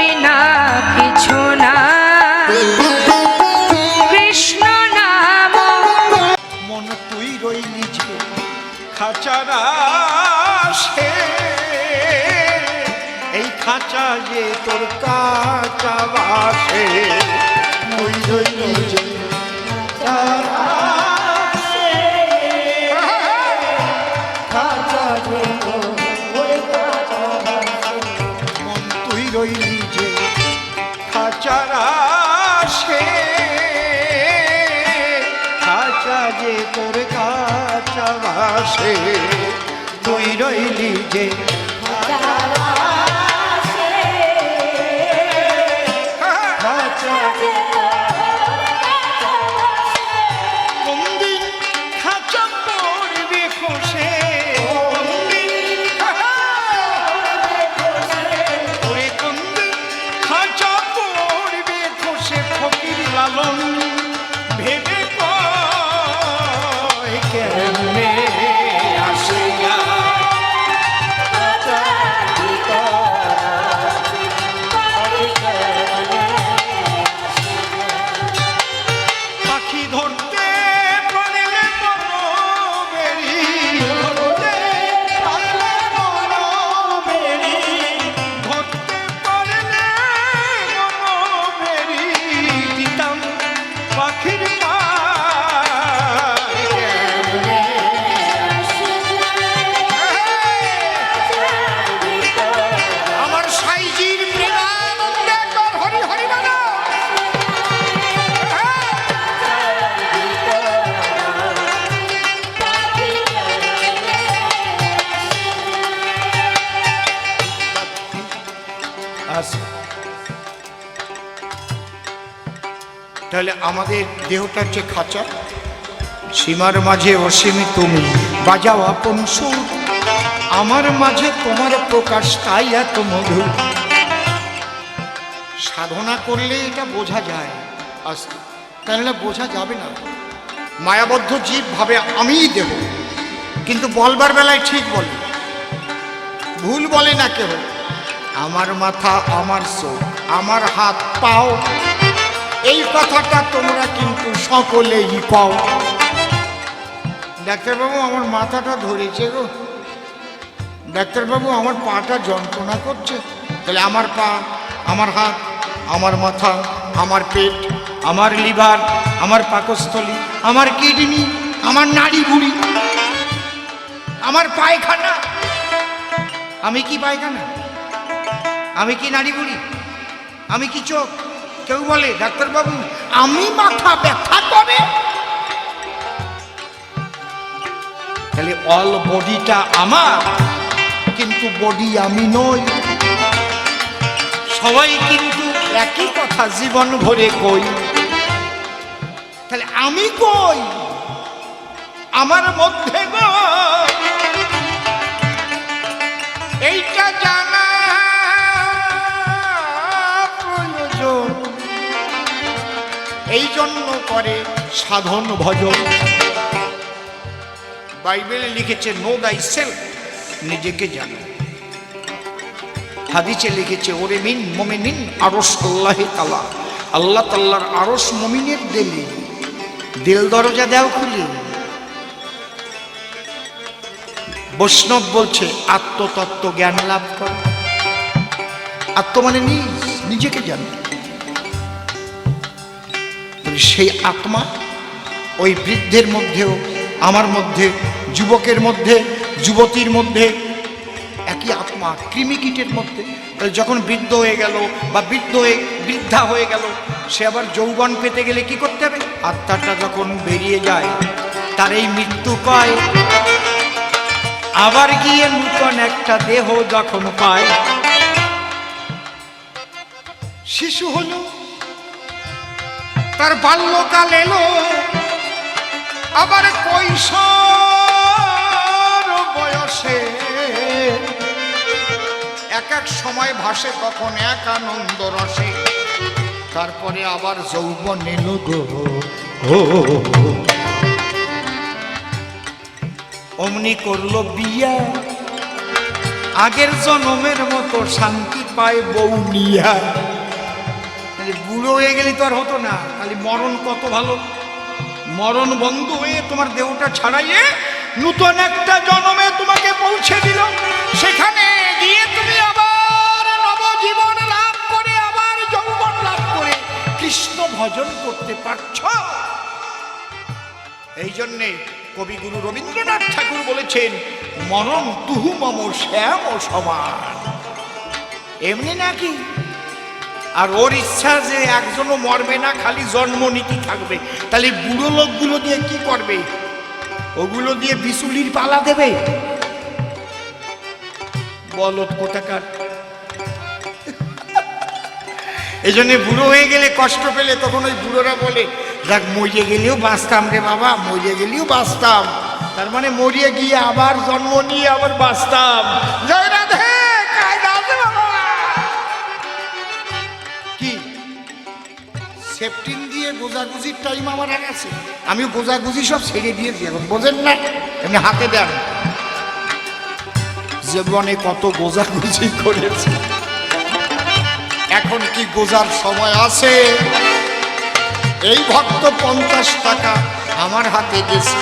বিনা কিছু না। কৃষ্ণ নাম। মন তুই রইলি যে খাঁচারা সে। এই খাঁচা যে তোর কাঁচা বাসে। তোর কাছে তুই রইলি যে তাহলে আমাদের দেহটার যে খাঁচা, সীমার মাঝে অসীমি তুমি। বাজাও আপন সুর, আমার মাঝে তোমার প্রকাশ, তাই এত মধুর সাধনা করলে এটা বোঝা যায়। আস্তে তাহলে বোঝা যাবে না। মায়াবদ্ধ জীব ভাবে আমিই দেহ। কিন্তু বলবার বেলায় ঠিক বলে। ভুল বলে না কেউ আমার মাথা, আমার চোখ আমার হাত, পাও এই কথাটা তোমরা কিন্তু সকলেই পাও। ডাক্তারবাবু, আমার মাথাটা ধরেছে গো। ডাক্তারবাবু, আমার পাটা যন্ত্রণা করছে। তাহলে আমার পা, আমার হাত, আমার মাথা, আমার পেট, আমার লিভার, আমার পাকস্থলী, আমার কিডনি, আমার নাড়ি ভুড়ি আমার পায়খানা। আমি কি পায়খানা? আমি কি নাড়ি বুড়ি আমি কি চোখ? কেউ বলে, ডাক্তারবাবু, আমি মাথা ব্যথা করে? তাহলে অল বডিটা আমার, কিন্তু বডি আমি নই। সবাই কিন্তু একই কথা জীবন ভরে কই। তাহলে আমি কই? আমার মধ্যে গো জন্য করে সাধন ভজন। বাইবেলে লিখেছে নো দাই সেলফ নিজেকে জানো। হাদিসে লিখেছে, ওরে মিন মমিনিন আরস আল্লাহ তালা আল্লাহ তাল্লার আরস মমিনের দিলে দিল দরজা দেও খুলে। বৈষ্ণব বলছে, আত্মতত্ত্ব জ্ঞান লাভ কর। আত্ম মানে নিজ, নিজেকে জানো। সেই আত্মা ওই বৃদ্ধের মধ্যেও আমার মধ্যে, যুবকের মধ্যে, যুবতীর মধ্যে, একই আত্মা, কৃমিকীটের মধ্যে। যখন বৃদ্ধ হয়ে গেল বা বৃদ্ধ হয়ে, বৃদ্ধা হয়ে গেল, সে আবার যৌবন পেতে গেলে কি করতে হবে? আত্মাটা যখন বেরিয়ে যায়, তার এই মৃত্যু কয়। আবার গিয়ে নূতন একটা দেহ যখন পায়। শিশু হলো তার বাল্যকাল এলো। আবার কৈশোর বয়সে এক এক সময় ভাসে তখন এক আনন্দ রসে। তারপরে আবার যৌবন এলো গো। অমনি করল বিয়া। আগের জনমের মতো শান্তি পায় বউ নিয়া। তাহলে বুড়ো হয়ে গেলে তো আর হতো না। খালি মরণ কত ভালো? মরণ বন্ধ হয়ে তোমার দেহটা ছাড়াইয়ে নূতন একটা জন্মে তোমাকে পৌঁছে দিল। সেখানে গিয়ে তুমি আবার নবজীবন লাভ করে, আবার যৌবন লাভ করে কৃষ্ণ ভজন করতে পারছ। এই জন্যে কবিগুরু রবীন্দ্রনাথ ঠাকুর বলেছেন, মরণ তুহু মম শ্যাম সমান। এমনি নাকি? আর ওর ইচ্ছা যে একজনও মরবে না, খালি জন্ম নীতি থাকবে। তাহলে বুড়ো লোকগুলো দিয়ে কি করবে? ওগুলো দিয়ে বিচুলির পালা দেবে? বলত কোথাকার? এই জন্য বুড়ো হয়ে গেলে কষ্ট পেলে, তখন ওই বুড়োরা বলে, দেখ, মরিয়ে গেলেও বাঁচতাম রে বাবা, মরিয়ে গেলেও বাঁচতাম। তার মানে মরিয়ে গিয়ে আবার জন্ম নিয়ে আবার বাঁচতাম। জয় সেফটিন দিয়ে গোজাগুজির টাইম আমার আর আছে। আমি গোজাগুজি সব ছেড়ে দিয়েছি এখন। বোঝেন না, এমনি হাতে দেন। জীবনে কত গোজাগুজি করেছে। এখন কি গোজার সময় আছে? এই ভক্ত পঞ্চাশ টাকা আমার হাতে গেছে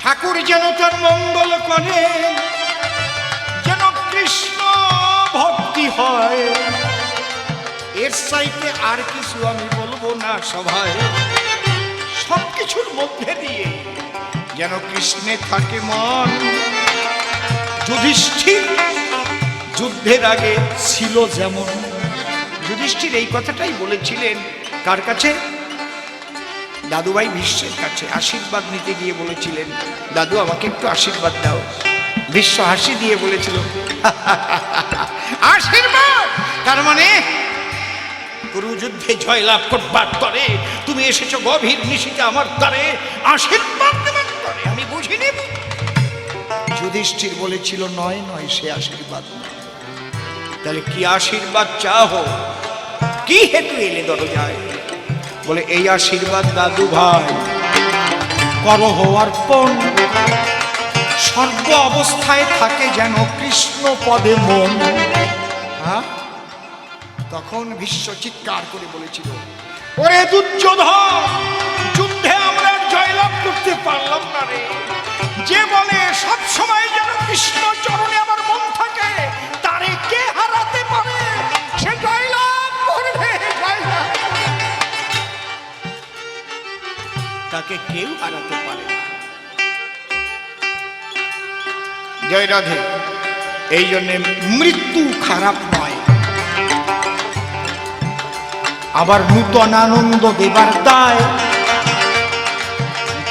ঠাকুর যেন তার মঙ্গল করে, যেন কৃষ্ণ ভক্তি হয়। এর সাইতে আর কিছু আমি বলব না সভায়। সব কিছুর মধ্যে দিয়ে যেন কৃষ্ণে থাকে মন। যুধিষ্ঠির যুদ্ধের আগে ছিল যেমন। যুধিষ্ঠির এই কথাটাই বলেছিলেন কার কাছে? দাদুভাই বিশ্বের কাছে। আশীর্বাদ নিতে গিয়ে বলেছিলেন, দাদু, আমাকে একটু আশীর্বাদ দাও। বিশ্ব হাসি দিয়ে বলেছিল আশীর্বাদ! তার মানে কুরুযুদ্ধে জয়লাভ করবার তরে তুমি এসেছ গভীর নিশিতে আমার দ্বারে আশীর্বাদ দেবার আমি বুঝিনি যুধিষ্ঠির বলেছিল নয় নয় সে আশীর্বাদ নয়। তাহলে কি আশীর্বাদ চাহ কি হেতু এলে দরজায়? বলে এই আশীর্বাদ দাদু ভাই কর হওয়ার পণ সর্ব অবস্থায় থাকে যেন কৃষ্ণ পদে মন। হ্যাঁ? তখন বিশ্ব চিৎকার করে বলেছিল ওরে দুর্যোধন যুদ্ধে আমরা জয়লাভ করতে পারলাম না রে। যে বলে সব সময় যেন কৃষ্ণ চরণে আমার মন থাকে তারে কে হারাতে পারে? সে জয়লাভ করবে তাকে কেউ হারাতে পারে জয় রাধে এই জন্যে মৃত্যু খারাপ নয়। আবার নূতন আনন্দ দেবার দায়।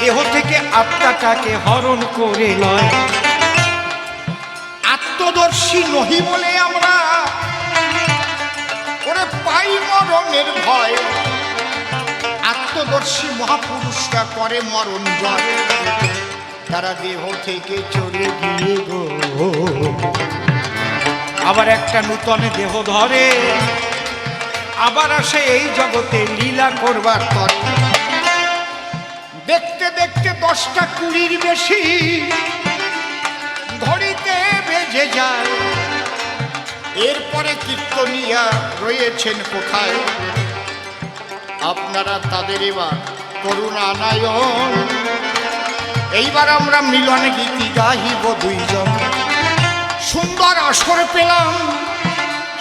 দেহ থেকে আত্মাটাকে হরণ করে লয়। আত্মদর্শী নহি বলে আমরা। ওরে পাই মরণের ভয়। আত্মদর্শী মহাপুরুষরা করে মরণ জয়। তারা দেহ থেকে চলে গিয়ে গো। আবার একটা নূতন দেহ ধরে। আবার আসে এই জগতে লীলা করবার তরে দেখতে দেখতে দশটা কুড়ির বেশি ঘড়িতে বেজে যায়। এরপরে কীর্তনিয়া রয়েছেন কোথায়? আপনারা তাদের এবার করুণা নায়ন। এইবার আমরা মিলনে গীতি গাহিব দুইজন। সুন্দর আসর পেলাম।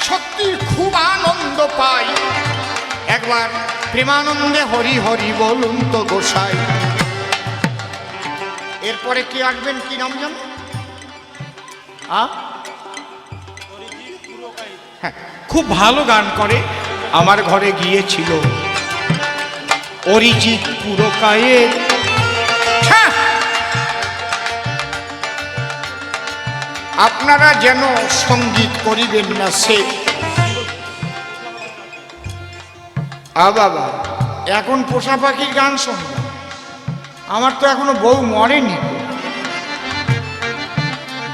সত্যি খুব আনন্দ পাই। একবার প্রেমানন্দে হরি হরি বলুন তো গোসাই। এরপরে কি আসবেন? কি নাম জান হ্যাঁ, খুব ভালো গান করে। আমার ঘরে গিয়েছিল। অরিজিৎ পুরকায়ের আপনারা যেন সংগীত করিবেন না সে। আ বাবা, এখন পোষা পাখির গান শুনবে আমার তো এখনও বউ মরেনি।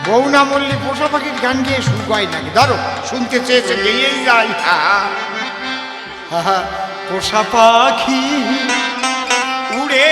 বউ না মরলে পোষা পাখির গান গিয়ে শুকায় নাকি? ধরো, শুনতে চেয়েছে, গেয়েই যাই। হা, পোষা পাখি উড়ে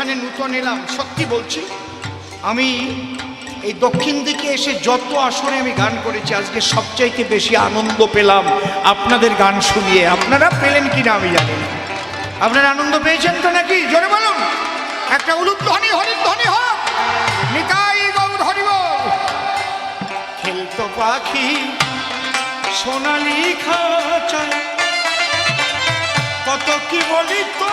এখানে নূতন এলাম, সত্যি বলছি। আমি এই দক্ষিণ দিকে এসে যত আসরে আমি গান করেছি, আজকে সবচাইতে বেশি আনন্দ পেলাম আপনাদের গান শুনিয়ে। আপনারা পেলেন কি না আমি জানি আপনারা আনন্দ পেয়েছেন তো নাকি? জোরে বলুন। একটা উলুপ ধনি হরি ধনি গৌর হরিব। খেলতো পাখি, সোনালি খাচায়। কত কি বলি তো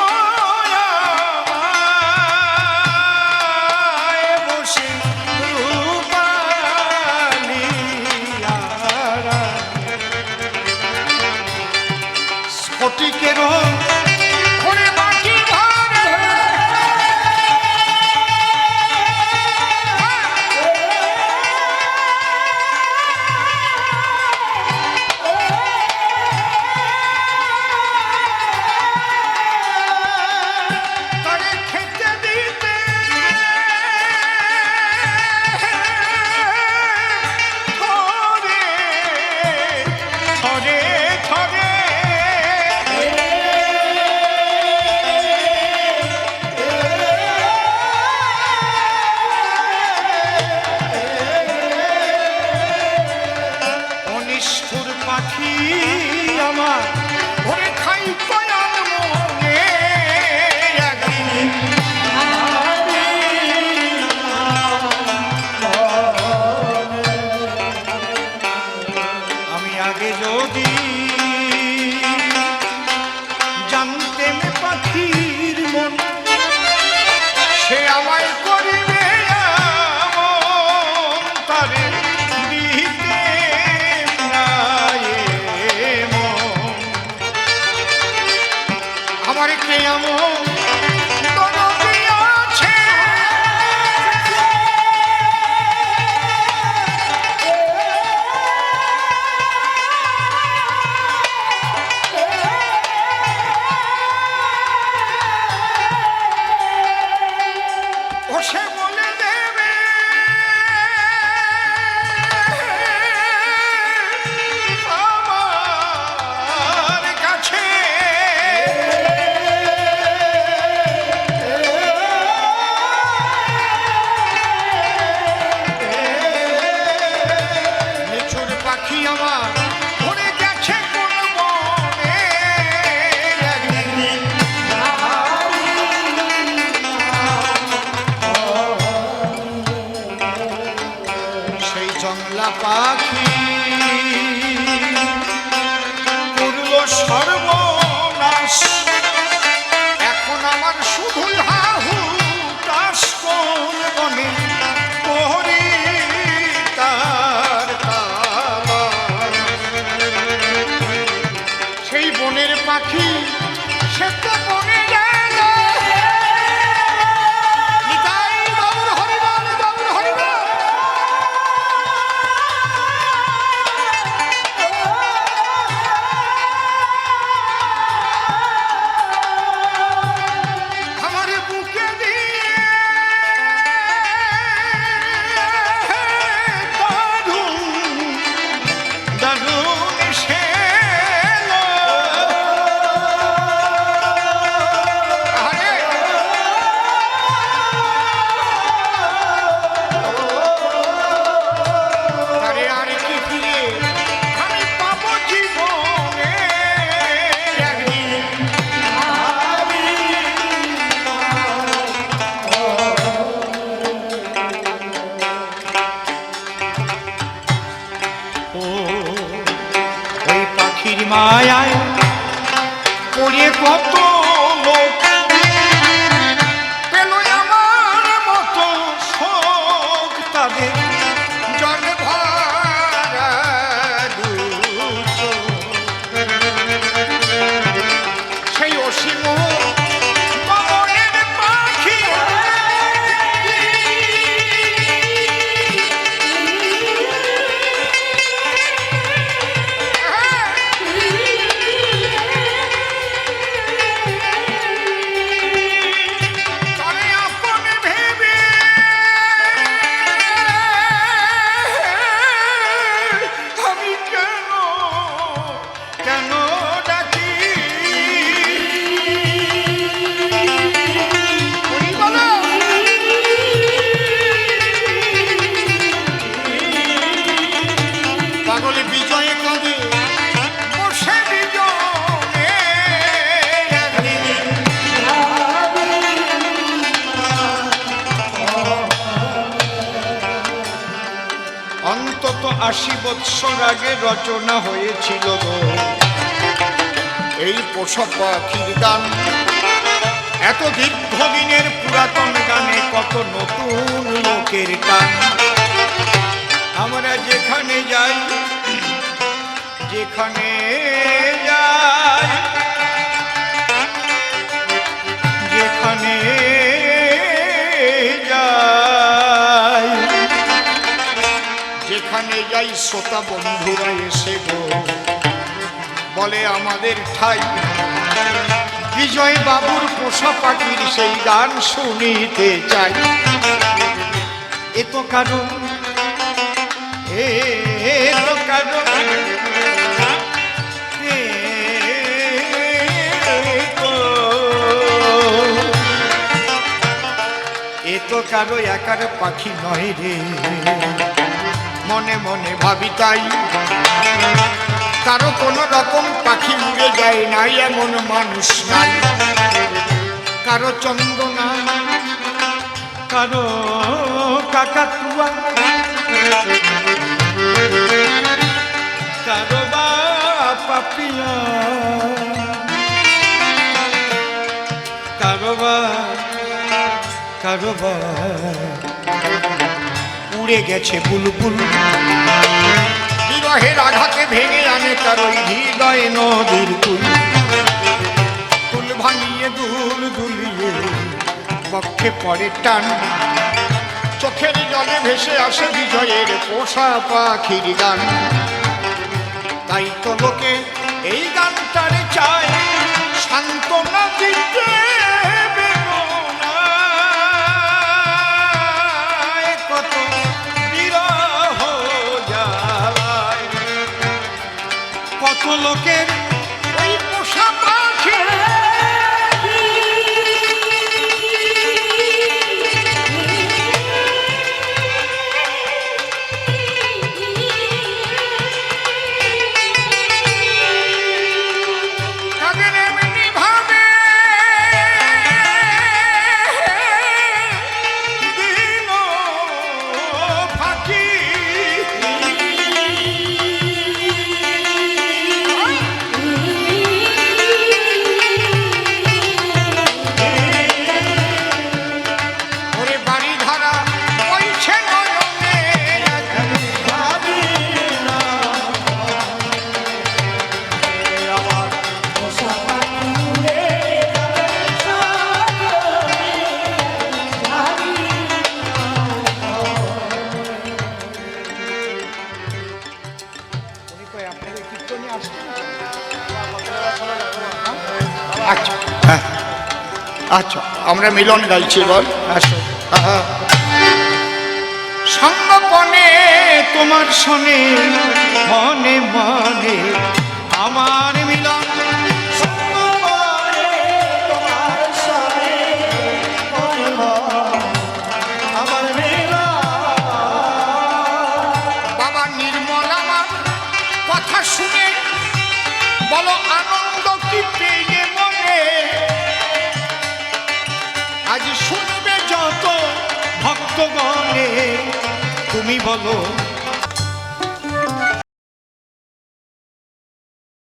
妈妈的书包呀 বৎসর আগে রচনা হয়েছিল গো। এই পোষা পাখির গান, এত দীর্ঘদিনের পুরাতন গানে কত নতুন লোকের গান আমরা যেখানে যাই, যেখানে যাই শ্রোতা বন্ধুরা এসে বলে আমাদের ঠাই বিজয় বাবুর পোষা পাখির সেই গান শুনিতে চাই। এ তো তো। এ তো কারও একার পাখি নয় রে। মনে মনে ভাবি তাই। কারও কোনো রকম পাখি উড়ে যায় নাই, এমন মানুষ নাই। কারও চন্দনা, কারও কাকাতুয়া কারও বা পাপিয়া। কারও বা কারও বা। উড়ে গেছে বুলবুল। বিরহের আঘাতে ভেঙে আনে তার ওই হৃদয় নদীর কুল। কুল ভাঙিয়ে দুল দুলিয়ে বক্ষে পড়ে টান। চোখের জলে ভেসে আসে বিজয়ের পোষা পাখির গান। তাই তো লোকে এই গানটারে চায় সান্ত্বনা দিতে কত আমরা মিলন গাইছি বল। সঙ্গপনে তোমার শোনে মনে মনে আমার ভক্তগণে তুমি বলো